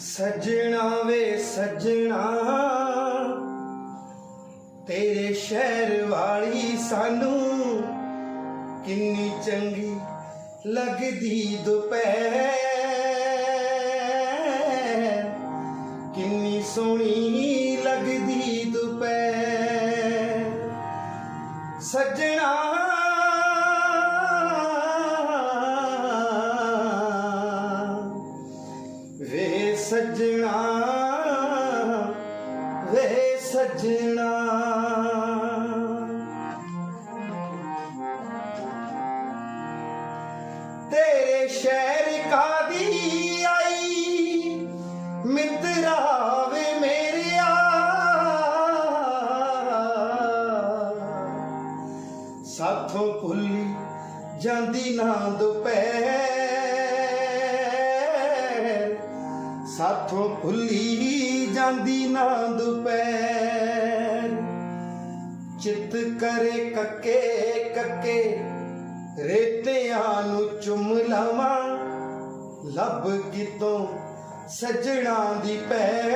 ਸੱਜਣਾ ਵੇ ਸੱਜਣਾ, ਤੇਰੇ ਸ਼ਹਿਰ ਵਾਲੀ ਸਾਨੂੰ ਕਿੰਨੀ ਚੰਗੀ ਲੱਗਦੀ ਦੁਪਹਿਰ। ਕਿੰਨੀ ਸੋਹਣੀ ਲੱਗਦੀ ਦੁਪਹਿਰ। ਸੱਜਣਾ ਸੱਜਣਾ, ਵੇ ਸੱਜਣਾ। ਤੇਰੇ ਸ਼ਹਿਰ ਕਾਦੀ ਆਈ ਮਿੱਤਰਾ ਵੇ ਮੇਰਿਆ। ਸਾਥੋਂ ਭੁੱਲੀ ਜਾਂਦੀ ਨਾ ਦੁਪਹਿਰ ਸਾਥੋਂ ਭੁੱਲੀ ਜਾਂਦੀ ਨਾ ਦੁਪਹਿਰ ਚਿੱਤ ਕਰੇ ਕੱਕੇ ਕੱਕੇ, ਰੇਤਿਆਂ ਨੂੰ ਚੁੰਮ ਲਵਾਂ। ਲੱਭ ਕਿਤੋਂ ਸੱਜਣਾ ਦੀ ਪੈੜ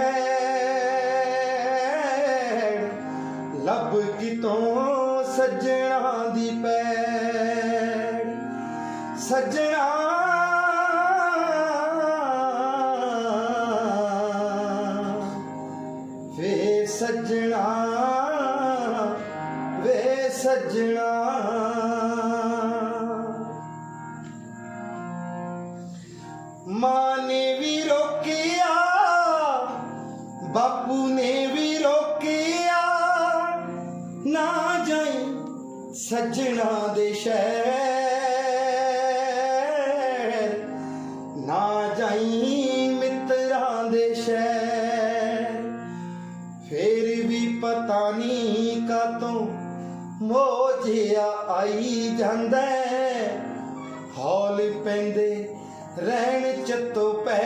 ਲੱਭ ਕਿਤੋਂ ਸੱਜਣਾ ਦੀ ਪੈੜ ਸੱਜਣਾ ਵੇ ਸੱਜਣਾ ਵੇ ਸੱਜਣਾ। ਮਾਂ ਨੇ ਵੀ ਰੋਕਿਆ, ਬਾਪੂ ਨੇ ਵੀ ਰੋਕਿਆ। ਨਾ ਜਾਈ ਸੱਜਣਾ ਦੇ ਸ਼ਹਿਰ, ਨਾ ਜਾਈ ਮਿੱਤਰਾਂ ਦੇ ਸ਼ਹਿਰ। ਪਤਾ ਨਹੀਂ ਕਾਤੋਂ ਮੋਜਿਆ ਆਈ ਜਾਂਦਾ ਹੌਲ ਪੈਂਦੇ ਰਹਿਣ ਚੱਤੋ ਪੈ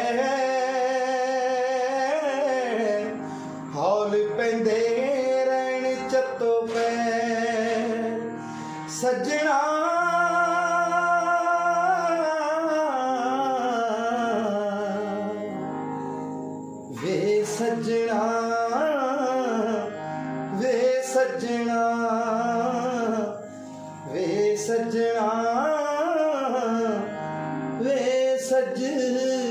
ਹੌਲ ਪੈਂਦੇ ਰਹਿਣ ਚੱਤੋ ਪੈ ਸੱਜਣਾ ਵੇ ਸੱਜਣਾ ਵੇ ਸੱਜਣਾ